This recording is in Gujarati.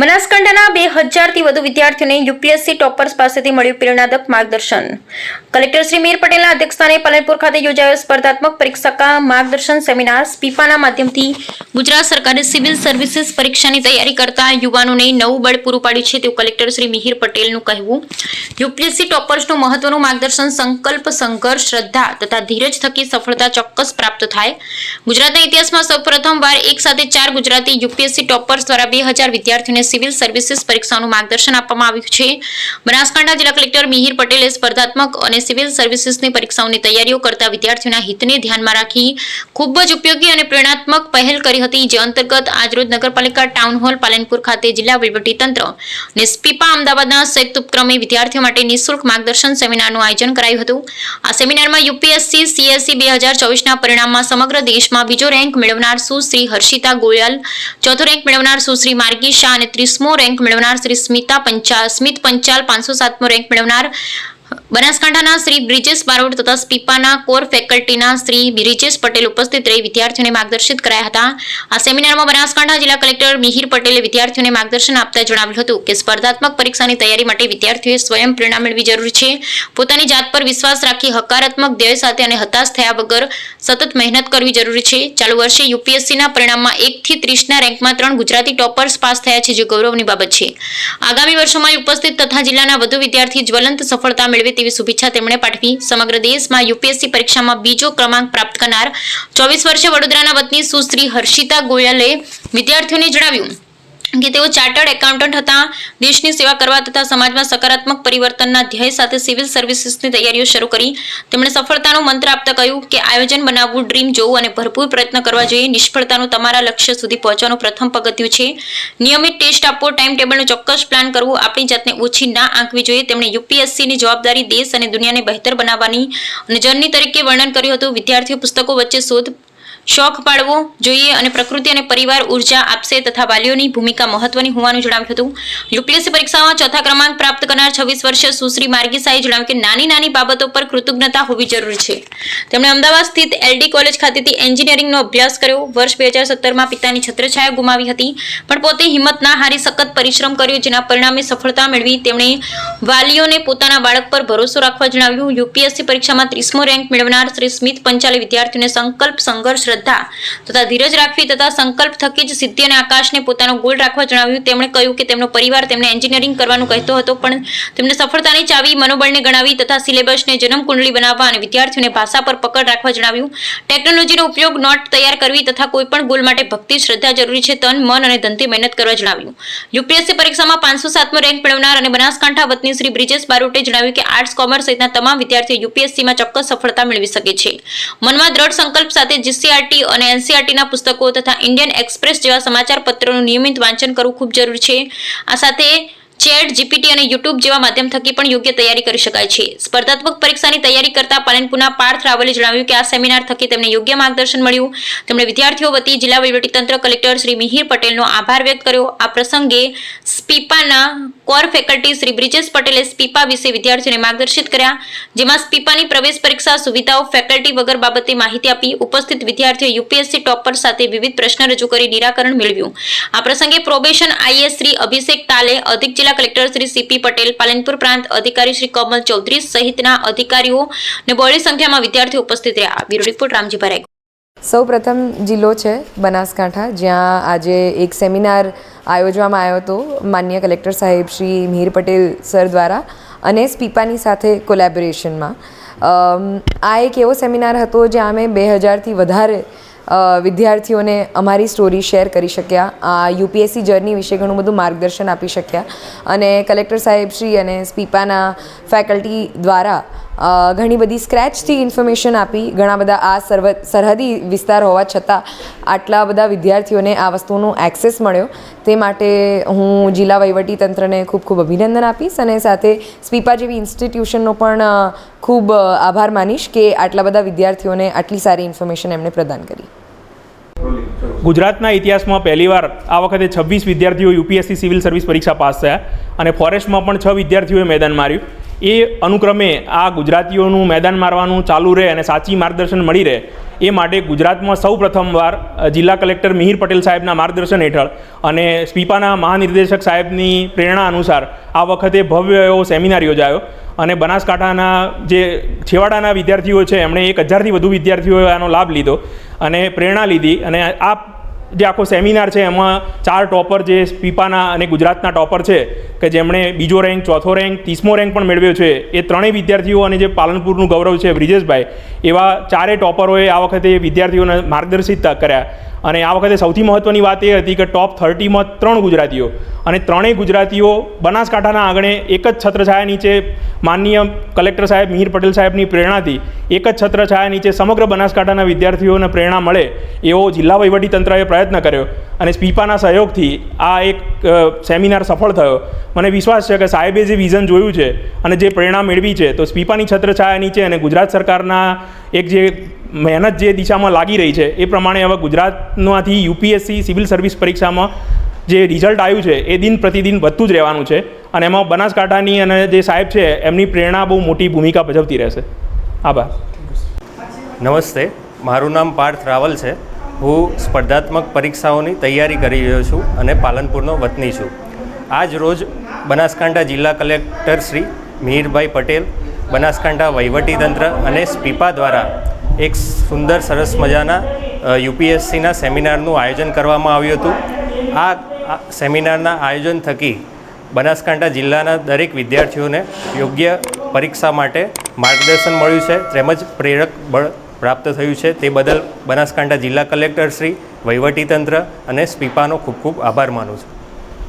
બનાસકાંઠાના બે હજારથી વધુ વિદ્યાર્થીઓને યુપીએસસી ટોપર્સ પાસેથી મળ્યું પ્રેરણાદક માર્ગદર્શન. કલેક્ટર શ્રી મીર પટેલના અધ્યક્ષસ્થાને પાલનપુર ખાતે યોજાયો સ્પર્ધાત્મક પરીક્ષા માર્ગદર્શન સેમિનાર. સ્પીપાના માધ્યમથી ગુજરાત સરકારે સિવિલ સર્વિસીસ પરીક્ષાની તૈયારી કરતા યુવાનોને નવું બળ પૂરું પાડ્યું છે તેવું કલેક્ટર શ્રી મિહિર પટેલનું કહેવું. યુપીએસસી ટોપર્સનું મહત્વનું માર્ગદર્શન સંકલ્પ, સંઘર્ષ, શ્રદ્ધા તથા ધીરજ થકી સફળતા ચોક્કસ પ્રાપ્ત થાય. ગુજરાતના ઇતિહાસમાં સૌપ્રથમવાર એક સાથે ચાર ગુજરાતી યુપીએસસી ટોપર્સ દ્વારા બે હજાર વિદ્યાર્થીઓને સિવિલ સર્વિસીસ પરીક્ષાનું માર્ગદર્શન આપવામાં આવ્યું છે. બનાસકાંઠા જિલ્લા કલેક્ટર મિહિર પટેલે સ્પર્ધાત્મક અને સિવિલ સર્વિસીસની પરીક્ષાઓની તૈયારીઓ કરતા વિદ્યાર્થીઓના હિતને ધ્યાનમાં રાખી ખૂબ જ ઉપયોગી અને પ્રેરણાત્મક પહેલ કરી હતી. જે અંતર્ગત આજરોજ નગરપાલિકા ટાઉન હોલ, પાલનપુર ખાતે જિલ્લા વહીવટીતંત્ર અને સ્પીપા અમદાવાદના સંયુક્ત ઉપક્રમે વિદ્યાર્થીઓ માટે નિઃશુલ્ક માર્ગદર્શન સેમિનારનું આયોજન કરાયું હતું. આ સેમિનારમાં યુપીએસસી, સીએસસી બે હજાર ચોવીસના પરિણામમાં સમગ્ર દેશમાં બીજો રેન્ક મેળવનાર સુશ્રી હર્ષિતા ગોયલ, ચોથો રેન્ક મેળવનાર સુશ્રી માર્ગી શાહ અને ત્રીસમો રેન્ક મેળવનાર શ્રી સ્મિતા પંચાલ સ્મિત પંચાલ પાંચસો સાતમો રેન્ક મેળવનાર બનાસકાંઠાના શ્રી બ્રિજેશ બારોટ તથા સ્પીપાના કોર ફેકલ્ટીના શ્રી બ્રિજેશ પટેલ ઉપસ્થિત રહી વિદ્યાર્થીઓને માર્ગદર્શિત કરાયા હતા. આ સેમિનારમાં બનાસકાંઠા જિલ્લા કલેક્ટર મિહિર પટેલે વિદ્યાર્થીઓને માર્ગદર્શન આપતા જણાવ્યું હતું કે સ્પર્ધાત્મક પરીક્ષાની તૈયારી માટે વિદ્યાર્થીઓએ સ્વયં પ્રેરણા મેળવી જરૂરી છે. પોતાની જાત પર વિશ્વાસ રાખી હકારાત્મક ધ્યેય સાથે અને હતાશ થયા વગર સતત મહેનત કરવી જરૂરી છે. ચાલુ વર્ષે યુપીએસસીના પરિણામમાં એકથી ત્રીસના રેન્કમાં ત્રણ ગુજરાતી ટોપર્સ પાસ થયા છે, જે ગૌરવની બાબત છે. આગામી વર્ષોમાં ઉપસ્થિત તથા જિલ્લાના વધુ વિદ્યાર્થી જ્વલંત સફળતા મેળવે તેવી શુભેચ્છા તેમણે પાઠવી. સમગ્ર દેશમાં યુપીએસસી પરીક્ષામાં બીજો ક્રમાંક પ્રાપ્ત કરનાર ચોવીસ વર્ષે વડોદરાના વતની સુશ્રી હર્ષિતા ગોયલે વિદ્યાર્થીઓને જણાવ્યું. કે તેઓ ચાર્ટર્ડ એકાઉન્ટન્ટ હતા. દેશની સેવા કરવા તથા સમાજમાં સકારાત્મક પરિવર્તનના ધ્યેય સાથે સિવિલ સર્વિસીસની તૈયારીઓ શરૂ કરી. તેમણે સફળતાનો મંત્ર આપતા કહ્યું કે આયોજન બનાવવું, ડ્રીમ જોવું અને ભરપૂર પ્રયત્ન કરવા જોઈએ. નિષ્ફળતાનું તમારા લક્ષ્ય સુધી પહોંચવાનું પ્રથમ પગથિયું છે. નિયમિત ટેસ્ટ આપવો ટાઈમ ટેબલનો ચોક્કસ પ્લાન કરવું, આપણી જાતને ઓછી ના આંકવી જોઈએ. તેમણે યુપીએસસીની જવાબદારી દેશ અને દુનિયાને બહેતર બનાવવાની અને જર્ની તરીકે વર્ણન કર્યું હતું. વિદ્યાર્થીઓ પુસ્તકો વચ્ચે શોધ શોખ પાડવો જોઈએ અને પ્રકૃતિ અને પરિવાર ઊર્જા આપશે તથા વાલીઓની ભૂમિકા મહત્વની હોવાનું જણાવ્યું હતું. યુપીએસસી પરીક્ષામાં ચોથા ક્રમાંક પ્રાપ્ત કરનાર છવ્વીસ વર્ષીય સુશ્રી માર્ગી શાહે જણાવ્યું કે નાની નાની બાબતો પર કૃતજ્ઞતા હોવી જરૂરી છે. તેમણે અમદાવાદ સ્થિત એલડી કોલેજ ખાતેથી એન્જિનિયરિંગનો અભ્યાસ કર્યો. વર્ષ બે હજાર સત્તરમાં પિતાની છત્રછાયા ગુમાવી હતી, પણ પોતે હિંમત ના હારી સખત પરિશ્રમ કર્યો જેના પરિણામે સફળતા મેળવી તેમણે વાલીઓને પોતાના બાળક પર ભરોસો રાખવા જણાવ્યું. યુપીએસસી પરીક્ષામાં ત્રીસમો રેન્ક મેળવનાર શ્રી સ્મિત પંચાલે વિદ્યાર્થીઓને સંકલ્પ સંઘર્ષ શ્રદ્ધા તથા ધીરજ રાખવી તથા સંકલ્પ થકી જ સિદ્ધિ અને આકાશને પોતાનો ગોલ રાખવા જણાવ્યું. તેમણે કહ્યું કે તેમનો પરિવાર તેમને એન્જિનિયરિંગ કરવાનું કહેતો હતો, પણ તેમને સફળતાની ચાવી મનોબળને ગણાવી તથા સિલેબસને જન્મકુંડળી બનાવવા અને વિદ્યાર્થીઓને ભાષા પર પકડ રાખવા જણાવ્યું. ટેકનોલોજીનો ઉપયોગ નોટ તૈયાર કરવી તથા કોઈ પણ ગોલ માટે ભક્તિ, શ્રદ્ધા જરૂરી છે. તન, મન અને ધનથી મહેનત કરવા જણાવ્યું. યુપીએસસી પરીક્ષામાં પાંચસો સાતમો રેન્ક મેળવનાર અને બનાસકાંઠા વતની શ્રી બ્રિજેશ બારોટે જણાવ્યું કે આર્ટ્સ, કોમર્સ સહિતના તમામ વિદ્યાર્થીઓ યુપીએસસીમાં ચોક્કસ સફળતા મેળવી શકે છે. મનમાં દ્રઢ સંકલ્પ સાથે જીસીઆરટી અને એનસીઆરટીના પુસ્તકો તથા ઇન્ડિયન એક્સપ્રેસ જેવા સમાચાર પત્રોનું નિયમિત વાંચન કરવું ખૂબ જરૂરી છે. આ સાથે ચેટ જીપીટી અને યુટ્યુબ જેવા માધ્યમ થકી પણ યોગ્ય તૈયારી કરી શકાય છે. સ્પર્ધાત્મક પરીક્ષાની તૈયારી કરતા પાલનપુરના પાર્થ રાવલે જણાવ્યું કે આ સેમિનાર થકી તેમને યોગ્ય માર્ગદર્શન મળ્યું. તેમણે વિદ્યાર્થીઓ વતી જિલ્લા વહીવટીતંત્ર કલેક્ટર શ્રી મિહિર પટેલનો આભાર વ્યક્ત કર્યો. આ પ્રસંગે સ્પીપાના કોર ફેકલ્ટી શ્રી બ્રિજેશ પટેલે સ્પીપા વિશે વિદ્યાર્થીઓને માર્ગદર્શિત કર્યા. જેમાં સ્પીપાની પ્રવેશ પરીક્ષા સુવિધાઓ, ફેકલ્ટી વગર બાબતે માહિતી આપી ઉપસ્થિત વિદ્યાર્થીઓ યુપીએસસી ટોપર સાથે વિવિધ પ્રશ્ન રજૂ કરી નિરાકરણ મેળવ્યું. આ પ્રસંગે પ્રોબેશન આઈએસ શ્રી અભિષેક તાલે, અધિક જિલ્લા કલેક્ટર શ્રી સીપી પટેલ, પાલનપુર પ્રાંત અધિકારી શ્રી કમલ ચૌધરી સહિતના અધિકારીઓ અને બહોળી સંખ્યામાં વિદ્યાર્થીઓ ઉપસ્થિત રહ્યા. બ્યુરો રિપોર્ટ, રામજી ભરાઈ. સૌ પ્રથમ જિલ્લો છે બનાસકાંઠા, જ્યાં આજે એક સેમિનાર આયોજવામાં આવ્યો હતો માન્ય કલેક્ટર સાહેબ શ્રી મિહિર પટેલ સર દ્વારા અને સ્પીપાની સાથે કોલેબોરેશનમાં. આ એક એવો સેમિનાર હતો જ્યાં અમે બે હજારથી વધારે વિદ્યાર્થીઓને અમારી સ્ટોરી શેર કરી શક્યા. આ યુપીએસસી જર્ની વિશે ઘણું બધું માર્ગદર્શન આપી શક્યા. અને કલેક્ટર સાહેબશ્રી અને સ્પીપાના ફેકલ્ટી દ્વારા ઘણી બધી સ્ક્રેચથી ઇન્ફોર્મેશન આપી. ઘણા બધા આ સર્વ, સરહદી વિસ્તાર હોવા છતાં આટલા બધા વિદ્યાર્થીઓને આ વસ્તુનો એક્સેસ મળ્યો. તે માટે હું જિલ્લા તંત્રને ખૂબ ખૂબ અભિનંદન આપીશ અને સાથે સ્પીપા જેવી ઇન્સ્ટિટ્યુશનનો પણ ખૂબ આભાર માનીશ કે આટલા બધા વિદ્યાર્થીઓને આટલી સારી ઇન્ફોર્મેશન એમણે પ્રદાન કરી. ગુજરાતના ઇતિહાસમાં પહેલીવાર આ વખતે છવ્વીસ વિદ્યાર્થીઓ યુપીએસસી સિવિલ સર્વિસ પરીક્ષા પાસ થયા અને ફોરેસ્ટમાં પણ છ વિદ્યાર્થીઓએ મેદાન માર્યું. એ અનુક્રમે આ ગુજરાતીઓનું મેદાન મારવાનું ચાલુ રહે અને સાચી માર્ગદર્શન મળી રહે એ માટે ગુજરાતમાં સૌ પ્રથમવાર જિલ્લા કલેક્ટર મિહિર પટેલ સાહેબના માર્ગદર્શન હેઠળ અને સ્પીપાના મહાનિર્દેશક સાહેબની પ્રેરણા અનુસાર આ વખતે ભવ્ય એવો સેમિનાર યોજાયો અને બનાસકાંઠાના જે છેવાડાના વિદ્યાર્થીઓ છે, એમણે એક હજારથી વધુ વિદ્યાર્થીઓએ આનો લાભ લીધો અને પ્રેરણા લીધી અને આ જે આખો સેમિનાર છે, એમાં ચાર ટોપર જે પીપાના અને ગુજરાતના ટોપર છે, કે જેમણે બીજો રેન્ક, ચોથો રેન્ક, ત્રીસમો રેન્ક પણ મેળવ્યો છે, એ ત્રણેય વિદ્યાર્થીઓ અને જે પાલનપુરનું ગૌરવ છે બ્રિજેશભાઈ, એવા ચારેય ટોપરોએ આ વખતે વિદ્યાર્થીઓને માર્ગદર્શિત કર્યા. અને આ વખતે સૌથી મહત્ત્વની વાત એ હતી કે ટોપ થર્ટીમાં ત્રણ ગુજરાતીઓ અને ત્રણેય ગુજરાતીઓ બનાસકાંઠાના આંગણે એક જ છત્રછાયા નીચે માનનીય કલેક્ટર સાહેબ મિહિર પટેલ સાહેબની પ્રેરણાથી એક જ છત્રછાયા નીચે સમગ્ર બનાસકાંઠાના વિદ્યાર્થીઓને પ્રેરણા મળે એવો જિલ્લા વહીવટીતંત્રએ પ્રયત્ન કર્યો અને સ્પીપાના સહયોગથી આ એક સેમિનાર સફળ થયો. મને વિશ્વાસ છે કે સાહેબે જે વિઝન જોયું છે અને જે પ્રેરણા મેળવી છે, તો સ્પીપાની છત્રછાયા નીચે અને ગુજરાત સરકારના એક જે મહેનત જે દિશામાં લાગી રહી છે, એ પ્રમાણે હવે ગુજરાતમાંથી યુપીએસસી સિવિલ સર્વિસ પરીક્ષામાં જે રિઝલ્ટ આવ્યું છે, એ દિન પ્રતિદિન વધતું જ રહેવાનું છે અને એમાં બનાસકાંઠાની અને જે સાહેબ છે, એમની પ્રેરણા બહુ મોટી ભૂમિકા ભજવતી રહેશે. આભાર. નમસ્તે, મારું નામ પાર્થ રાવલ છે. હું સ્પર્ધાત્મક પરીક્ષાઓની તૈયારી કરી રહ્યો છું અને પાલનપુરનો વતની છું. આજ રોજ બનાસકાંઠા જિલ્લા કલેક્ટર શ્રી મિહિરભાઈ પટેલ, બનાસકાંઠા વહીવટીતંત્ર અને સ્પીપા દ્વારા એક સુંદર સરસ મજાના યુપીએસસીના સેમિનારનું આયોજન કરવામાં આવ્યું હતું. આ સેમિનારના આયોજન થકી બનાસકાંઠા જિલ્લાના દરેક વિદ્યાર્થીઓને યોગ્ય પરીક્ષા માટે માર્ગદર્શન મળ્યું છે. તેમજ પ્રેરક બળ પ્રાપ્ત થયું છે. તે બદલ બનાસકાંઠા જિલ્લા કલેક્ટર શ્રી વહીવટીતંત્ર અને સ્પીપાનો ખૂબ ખૂબ આભાર માનું છું.